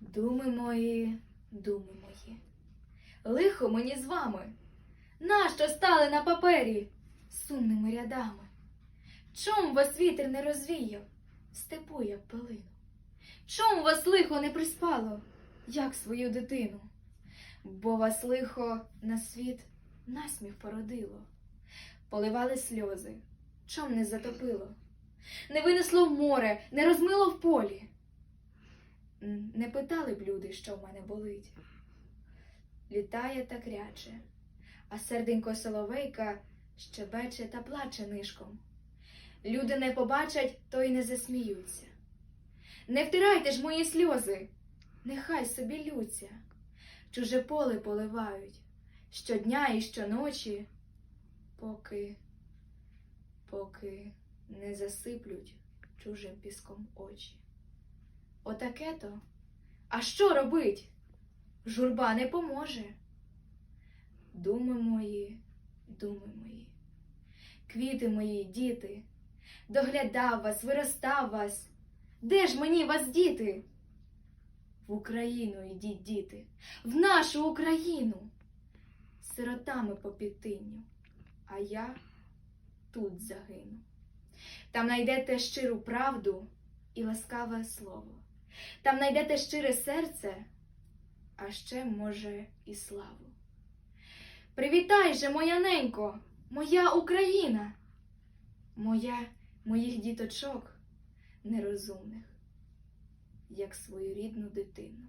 Думи мої, думи мої, лихо мені з вами, нащо стали на папері сумними рядами? Чом вас вітер не розвіяв, степу, як пилину? Чом вас лихо не приспало, як свою дитину? Бо вас лихо на світ насміх породило, поливали сльози, чом не затопило, не винесло в море, не розмило в полі. Не питали б люди, що в мене болить. Літає та кряче, а серденько соловейка щебече та плаче нишком. Люди не побачать, то й не засміються. Не втирайте ж мої сльози, нехай собі лються. Чуже поле поливають щодня і щоночі, поки, поки не засиплють чужим піском очі. Отаке то. А що робить? Журба не поможе. Думи мої, думи мої, квіти мої, діти, доглядав вас, виростав вас. Де ж мені вас діти? В Україну йдіть, діти, в нашу Україну, сиротами по підтинню, а я тут загину. Там найдете щиру правду і ласкаве слово. Там найдете щире серце, а ще, може, і славу. Привітай же, моя ненько, моя Україна, моя, моїх діточок нерозумних, як свою рідну дитину.